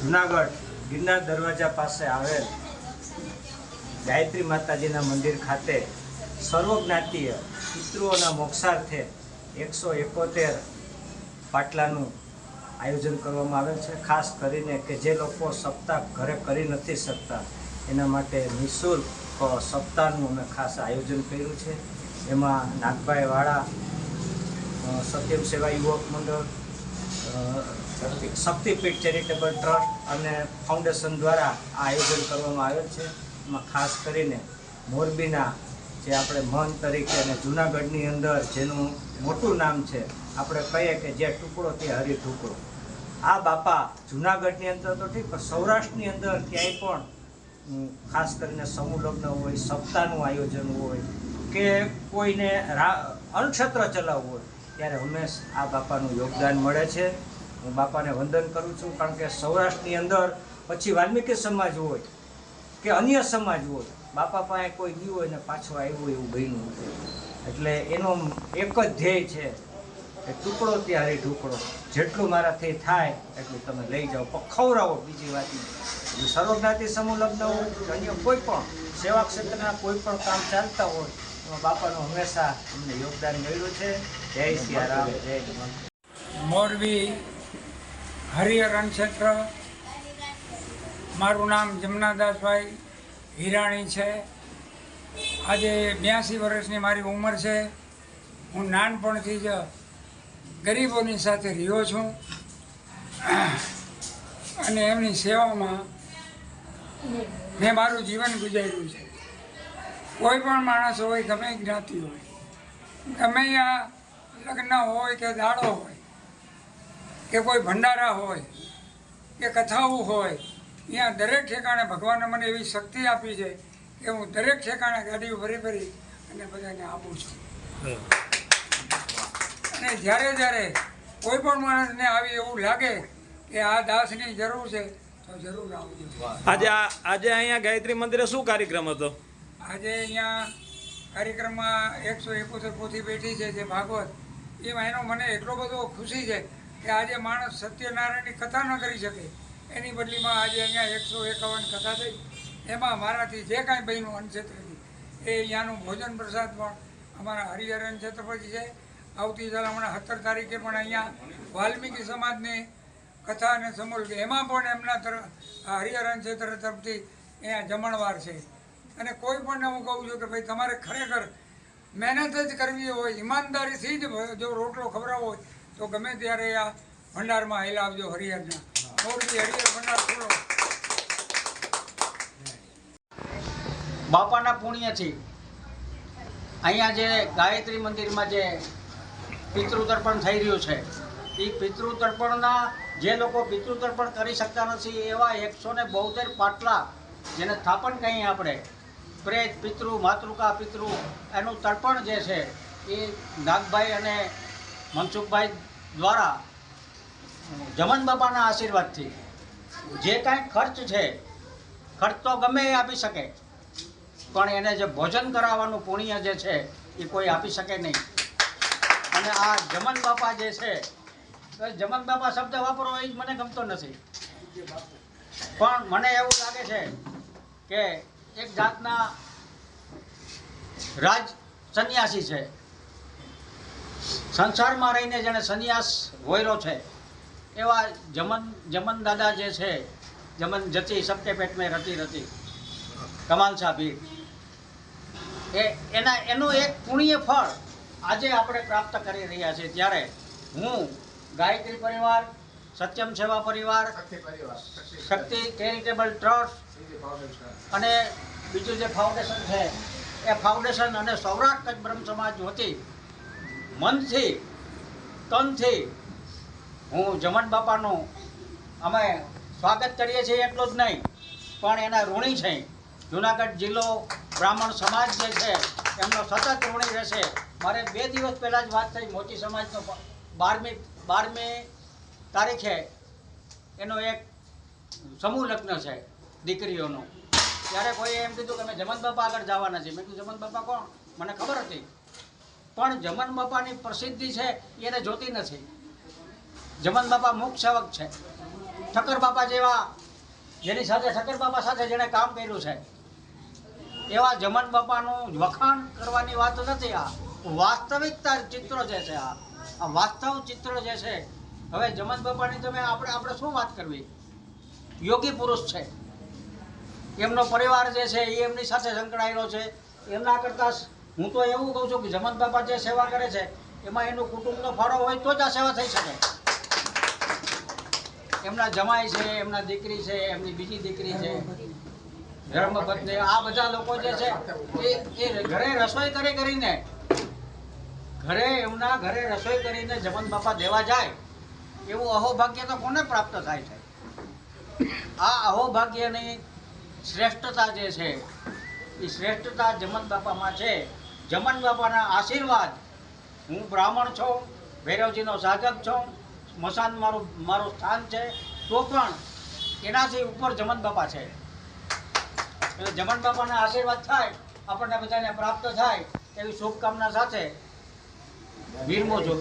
જુનાગઢ ગિરનાર દરવાજા પાસે આવેલ ગાયત્રી માતાજીના મંદિર ખાતે સર્વજ્ઞાતીય પિતૃઓના મોક્ષાર્થે એકસો એકોતેર પાટલાનું આયોજન કરવામાં આવેલ છે. ખાસ કરીને કે જે લોકો સપ્તાહ ઘરે કરી નથી શકતા, એના માટે નિઃશુલ્ક સપ્તાહનું અમે ખાસ આયોજન કર્યું છે. એમાં નાગભાઈ વાળા સત્યમ સેવા યુવક મંડળ શક્તિપીઠ ચેરિટેબલ ટ્રસ્ટ અને ફાઉન્ડેશન દ્વારા આ આયોજન કરવામાં આવેલ છે. એમાં ખાસ કરીને મોરબીના જે આપણે મન તરીકે અને જૂનાગઢની અંદર જેનું મોટું નામ છે, આપણે કહીએ કે જે ટુકડો તે હરી ટુકડો. આ બાપા જૂનાગઢની અંદર તો ઠીક, પણ સૌરાષ્ટ્રની અંદર ક્યાંય પણ ખાસ કરીને સમૂહ લગ્ન હોય, સપ્તાહનું આયોજન હોય કે કોઈને રા અનક્ષત્ર ચલાવવું હોય, ત્યારે હંમેશ આ બાપાનું યોગદાન મળે છે. હું બાપાને વંદન કરું છું, કારણ કે સૌરાષ્ટ્રની અંદર પછી વાલ્મીકી સમાજ હોય કે અન્ય સમાજ હોય, બાપા પાસે કોઈ ગયું હોય ને આવ્યો આવ્યું એવું બન્યું એટલે એનો એક જ ધ્યેય છે કે ટુકડો ત્યારે ઢુકડો. જેટલું મારાથી થાય એટલું તમે લઈ જાઓ. પણ ખવડાવો બીજી વાત સર્વજ્ઞાતિ સમૂહ લગ્ન હોય કે અન્ય કોઈ પણ સેવા ક્ષેત્રના કોઈ પણ કામ ચાલતા હોય, એમાં બાપાનું હંમેશા અમને યોગદાન મળ્યું છે. જય સિયારામ જય મોરબી હરિહરણ ક્ષેત્ર. મારું નામ જમનાદાસભાઈ હિરાણી છે. આજે બ્યાસી વર્ષની મારી ઉંમર છે. હું નાનપણથી જ ગરીબોની સાથે રહ્યો છું. અને એમની સેવામાં મેં મારું જીવન ગુજાર્યું છે. કોઈ પણ માણસ હોય, ગમે જ્ઞાતિ હોય, ગમે આ લગ્ન હોય કે દાડો હોય કે કોઈ ભંડારા હોય કે કથાઓ હોય ત્યાં દરેક ઠેકાણે ભગવાને મને એવી શક્તિ આપી છે કે હું દરેક ઠેકાણે ગાડીઓ ફરી ફરી અને બધાને આપું છું. અને જ્યારે જ્યારે કોઈ પણ માણસને આવી એવું લાગે કે આ દાસની જરૂર છે તો જરૂર આવજો. આજે આજે અહીંયા ગાયત્રી મંદિરે શું કાર્યક્રમ હતો? આજે અહીંયા કાર્યક્રમમાં એકસો એકોતેર પોથી બેઠી છે જે ભાગવત. એમાં એનો મને એટલો બધો ખુશી છે કે આજે માણસ સત્યનારાયણની કથા ન કરી શકે. એની બદલીમાં આજે અહીંયા એકસો એકાવન કથા થઈ. એમાં મારાથી જે કાંઈ બન્યું અનક્ષેત્રથી, એ અહીંયાનું ભોજન પ્રસાદ પણ અમારા હરિહરન છત્રપતિ છે. આવતી સાલ હમણાં સત્તર તારીખે પણ અહીંયા વાલ્મીકી સમાજની કથા અને સમૂહ એમાં પણ એમના તરફ હરિહરન ક્ષેત્ર તરફથી અહીંયા જમણવાર છે. અને કોઈ પણ હું કહું છું કે ભાઈ તમારે ખરેખર મહેનત જ કરવી હોય, ઈમાનદારીથી જ જો રોટલો ખવડાવવો હોય તો ગમે ત્યારે આ ભંડારમાં હેલાવજો હરિહરના. મોરબી હરિહર ભંડાર ખોલો. બાપાના પુણ્યથી અહીંયા જે ગાયત્રી મંદિરમાં જે પિતૃતર્પણ થઈ રહ્યું છે એ પિતૃતર્પણના જે લોકો પિતૃતર્પણ કરી શકતા નથી એવા એકસો ને બોતેર પાટલા જેને સ્થાપન કહીએ આપણે પ્રેત પિતૃ માતૃકા પિતૃ એનું તર્પણ જે છે એ નાગભાઈ અને મનસુખભાઈ દ્વારા જમન બાપાના આશીર્વાદથી જે કાંઈ ખર્ચ છે, ખર્ચ તો ગમે એ આપી શકે, પણ એને જે ભોજન કરાવવાનું પુણ્ય જે છે, એ કોઈ આપી શકે નહીં. અને આ જમન બાપા જે છે જમન બાપા શબ્દ વાપરવો એ જ મને ગમતો નથી. પણ મને એવું લાગે છે કે એક જાતના રાજ સંન્યાસી છે. સંસારમાં રહીને જેણે સંન્યાસ વોયરો છે એવા જમન જમન દાદા જે છે જમન જતી સબકે પેટ મેં રતી રતી કમાલ સાબી એ એના એનું એક પુણ્ય ફળ આજે આપણે પ્રાપ્ત કરી રહ્યા છીએ ત્યારે હું ગાયત્રી પરિવાર સત્યમ સેવા પરિવાર શક્તિ ચેરિટેબલ ટ્રસ્ટ અને બીજું જે ફાઉન્ડેશન છે એ ફાઉન્ડેશન અને સૌરાષ્ટ્ર બ્રહ્મ સમાજ વતી મનથી તનથી હું જમન બાપાનું અમે સ્વાગત કરીએ છીએ એટલું જ નહીં, પણ એના ઋણી છે. જુનાગઢ જિલ્લો બ્રાહ્મણ સમાજ જે છે, એમનો સતત ઋણી રહેશે. મારે બે દિવસ પહેલાં જ વાત થઈ મોચી સમાજનો બારમી બારમી તારીખે એનો એક સમૂહ લગ્ન છે, દીકરીઓનો. ત્યારે કોઈએ એમ કીધું કે અમે જમન બાપા આગળ જવાના છીએ. મેં કીધું જમન બાપા કોણ? મને ખબર હતી. પણ જમન બાપાની પ્રસિદ્ધિ છે, એને જોતી નથી. જમન બાપા મુખ સેવક છે. ઠક્કર બાપા જેવા, જેની સાથે ઠક્કર બાપા સાથે જેણે કામ કર્યું છે. એવા જમન બાપાનું વખાણ કરવાની વાત નથી આ. વાસ્તવિકતા ચિત્ર જે છે આ આ વાસ્તવ ચિત્ર જે છે, હવે જમન બાપાની તમે આપણે આપણે શું વાત કરવી? યોગી પુરુષ છે. એમનો પરિવાર જે છે એ એમની સાથે સંકળાયેલો છે. એમના કરતાં હું તો એવું કહું છું કે જમન બાપા જે સેવા કરે છે, એમાં એનું કુટુંબનો ફાળો હોય તો જ આ સેવા થઈ શકે. એમના જમાઈ છે, એમના દીકરી છે, એમની બીજી દીકરી છે, ધર્મપત્ની, આ બધા લોકો જે છે, એ એ ઘરે રસોઈ કરી કરીને, ઘરે એમના ઘરે રસોઈ કરીને જમન બાપા દેવા જાય, એવું અહોભાગ્ય તો કોને પ્રાપ્ત થાય છે? આ અહોભાગ્યની શ્રેષ્ઠતા જે છે, એ શ્રેષ્ઠતા જમન બાપામાં છે. જમન બાપાના આશીર્વાદ. હું બ્રાહ્મણ છું, ભૈરવજીનો સાધક છું, સ્મશાન મારું મારું સ્થાન છે, તો પણ એનાથી ઉપર જમન બાપા છે. એટલે જમન બાપાના આશીર્વાદ થાય, આપણને બધાને પ્રાપ્ત થાય, એવી શુભકામના સાથે. વીરમો છું